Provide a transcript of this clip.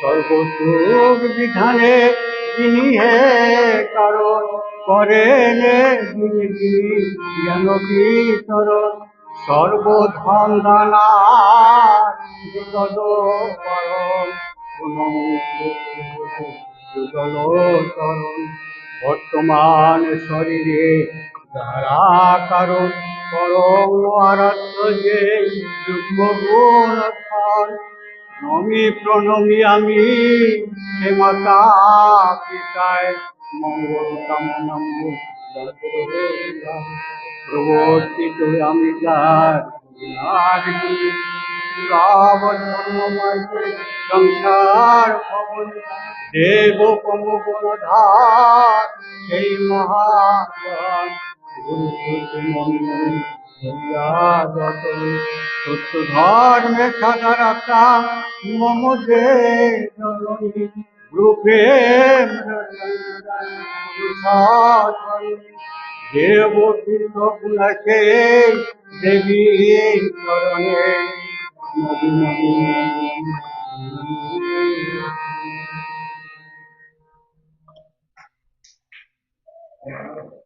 সর্বসুখ বিধানে যিনি হে কারণ করেন সর্বধন দানা বর্তমান শরীরে ধারা কারণ পরম আরাধ্য নমি প্রণমি আমি হে মাতা পিতায় মঙ্গল কামনা প্রবর্তিত আমি সংসার ভবন দেব পমগণধার সেই মহাজন সত্য ধর্মে সাদার আত্মা মম রূপে দেব কৃষ্ণে দেবী চরণে Yeah.